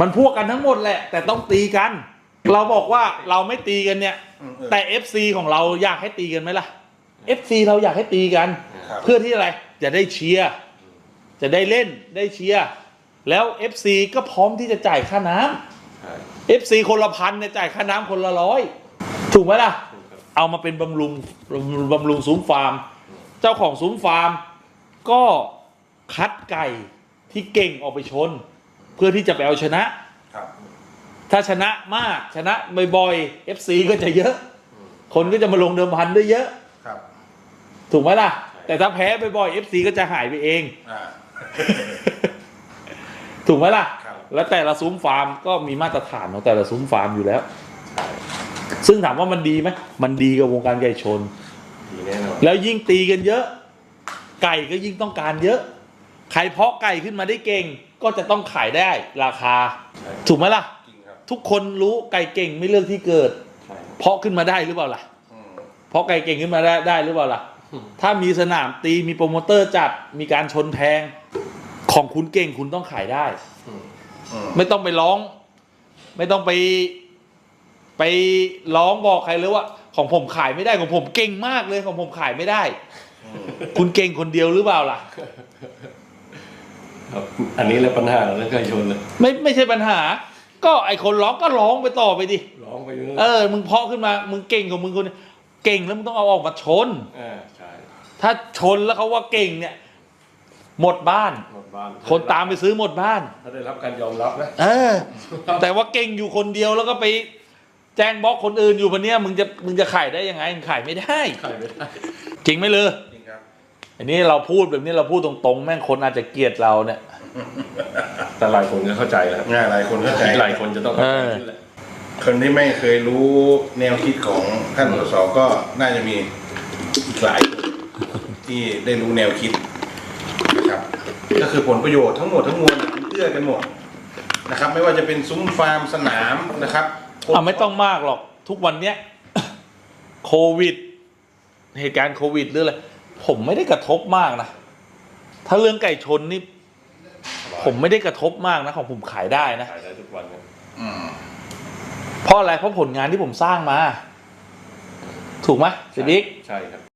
มันพวกกันทั้งหมดแหละ แต่ต้องตีกัน เราบอกว่าเราไม่ตีกันเนี่ยอืมเออแต่ FC ของเราอยากให้ตีกันไหมล่ะ FC เราอยากให้ตีกันครับเพื่อที่อะไรจะได้เชียร์จะได้เล่นได้เชียร์แล้ว FC ก็พร้อมที่จะจ่ายค่าน้ำใช่ FC คนละพันเนี่ยจ่ายค่าน้ำคนละร้อยถูกไหมล่ะถูกครับเอามาเป็นบำรุงบำรุงซุ้มฟาร์ม เจ้าของซุ้มฟาร์ม ก็คัดไก่ที่เก่งออกไปชน เพื่อที่จะไปเอาชนะ ครับ ถ้าชนะมากชนะบ่อยๆ FC ก็จะเยอะ คนก็จะมาลงเดิมพันด้วยเยอะ ครับ ถูกไหมล่ะ แต่ถ้าแพ้บ่อยๆ FC ก็จะหายไปเอง อ่า ถูกไหมล่ะ ครับ แล้วแต่ละซุ้มฟาร์มก็มีมาตรฐานของแต่ละซุ้มฟาร์มอยู่แล้ว ใช่ซึ่งถามว่ามันดีไหมมันดีกับวงการไก่ชน ดีแน่นอน แล้วยิ่งตีกันเยอะ ไก่ก็ยิ่งต้องการเยอะ ใครเพาะไก่ขึ้นมาได้เก่ง ก็จะต้องขายได้ราคาใช่ถูกไหมล่ะ จริงครับทุกคนรู้ไก่เก่งไม่เลือกที่เกิด ใช่เพาะขึ้นมาได้หรือเปล่าล่ะ อืมเพาะไก่เก่งขึ้นมาได้ได้หรือเปล่าล่ะ ถ้ามีสนามตีมีโปรโมเตอร์จัดมีการชนแพง ของคุณเก่งคุณต้องขายได้อืมอืมไม่ต้องไปร้อง ไม่ต้องไป ไปร้องบอกใครเลยว่า ของผมขายไม่ได้ของผมเก่งมากเลยของผมขายไม่ได้ อืมคุณเก่งคนเดียวหรือเปล่าล่ะ ครับอันนี้แหละปัญหาเรื่องไก่ชนเลยไม่ไม่ใช่ปัญหา ก็ไอคนร้องก็ร้องไปต่อไปดิร้องไปเรื่อยเออ มึงเพาะขึ้นมา มึงเก่งของมึงคนเก่งแล้วมึงต้องเอาออกมาชน อ่าใช่ถ้าชนแล้วเขาว่าเก่งเนี่ย หมดบ้าน หมดบ้านคนตามไปซื้อหมดบ้าน ถ้าได้รับการยอมรับนะเออ แต่ว่าเก่งอยู่คนเดียวแล้วก็ไป แจ้งบล็อกคนอื่นอยู่วันเนี้ยมึงจะมึงจะขายได้ยังไงมึงขายไม่ได้ ขายไม่ได้จริงไหมเลยจริงครับ อันนี้เราพูดแบบนี้เราพูดตรงๆ แม่งคนอาจจะเกลียดเราเนี่ย แต่หลายคนก็เข้าใจแล้วง่ายหลายคนเข้าใจหลายคนจะต้องเข้าใจขึ้นแหละคนที่ไม่เคยรู้แนวคิดของท่านสสก็น่าจะมีอีกหลายคนที่ได้รู้แนวคิดนะครับ ก็คือผลประโยชน์ทั้งหมดทั้งมวลมันเอื้อกันหมดนะครับ ไม่ว่าจะเป็นซุ้มฟาร์มสนามนะครับอะไม่ต้องมากหรอกทุกวันเนี้ยโควิด เหตุการณ์โควิดหรืออะไร ผมไม่ได้กระทบมากนะ ถ้าเรื่องไก่ชนนี่ผมไม่ได้กระทบมากนะ ของผมขายได้นะ ขายได้ทุกวันครับอืมเพราะอะไรเพราะผลงานที่ผมสร้างมา ถูกไหมสิบิ๊กใช่ครับ